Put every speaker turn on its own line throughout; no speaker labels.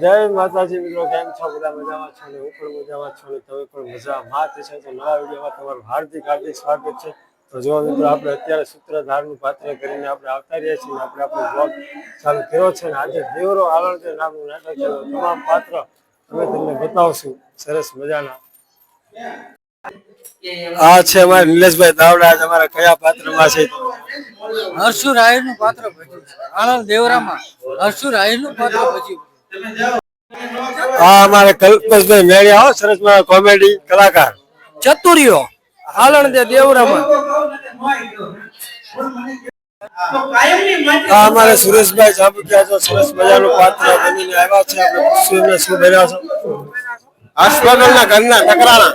જય માતાજી મિત્રો, કેમ છો? બધા મજામાં છો હું પણ મજામાં છું તમે પણ મજામાં? છો તો નવા વિડીયોમાં તમારું હાર્દિક હાર્દિક સ્વાગત છે. તો જો મિત્રો, આપણે અત્યારે સૂત્રધારનું પાત્ર કરીને આપણે આવતા રહ્યા છીએ આપણે આપણો બ્લોગ ચાલુ કર્યો છે ને આજે દેવરો આલણ છે નામનું નાટક છે. તમામ પાત્ર અમે તમને બતાવશું. સરસ મજાના. આ છે અમારા નિલેશભાઈ દાવડા અમારા કયા પાત્રમાં છે?
હર્ષુ રાયનું પાત્ર ભજ્યું આણંદ દેવરામાં હર્ષુ રાયનું પાત્ર ભજ્યું
હા અમારે કલ્પેશભાઈ મેળ્યા હો સરસ કોમેડી કલાકાર.
ચતુર્યો આણંદ દેવરામાં.
આ અમારે સુરેશભાઈ જાબુકિયા છો સરસ મજાનું પાત્ર બનીને આવ્યા છે. આપણે એમને શું બન્યા છો હર્ષભાગલના ઘરના નકરાણા.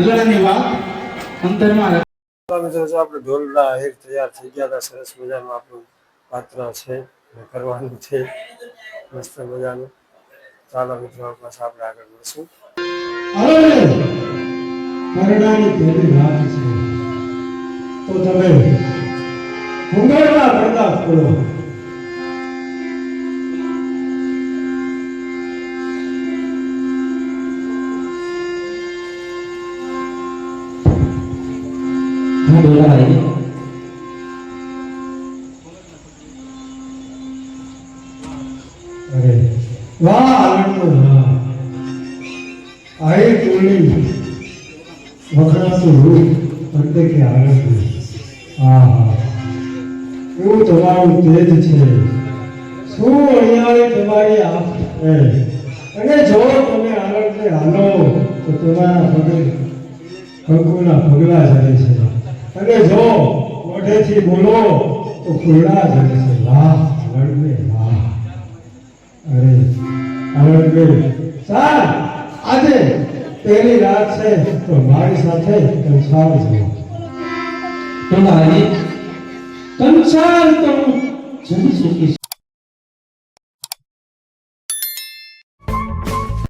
ગુજરાતની વાત અંતરમાં
તો મિત્રો જો આપણે ઢોલના હેર તૈયાર થઈ ગયા હતા સરસ મજાનું આપણું પાત્ર છે કરવાનું છે મસ્ત મજાનું. ચાલો મિત્રો પાછા આપણે આગળ મળશું
છે. તો તમે ઘૂંઘરના પડદા ખોલો હા બોલા ભાઈ કે આનંદ છે શું અણિયાળી તમારી અને જો તમે આનંદને હાલો તો તમારા પગે કંકુના પગલા જાય છે અને જો, મોઢેથી બોલો, તો ફૂલડા જડે છે વાહ લડવે વાહ. અરે આનંદને સાર, આજે પહેલી રાત છે, તો મારી સાથે કંસાર જવો
તમારી કંસાર તમ જન સુખી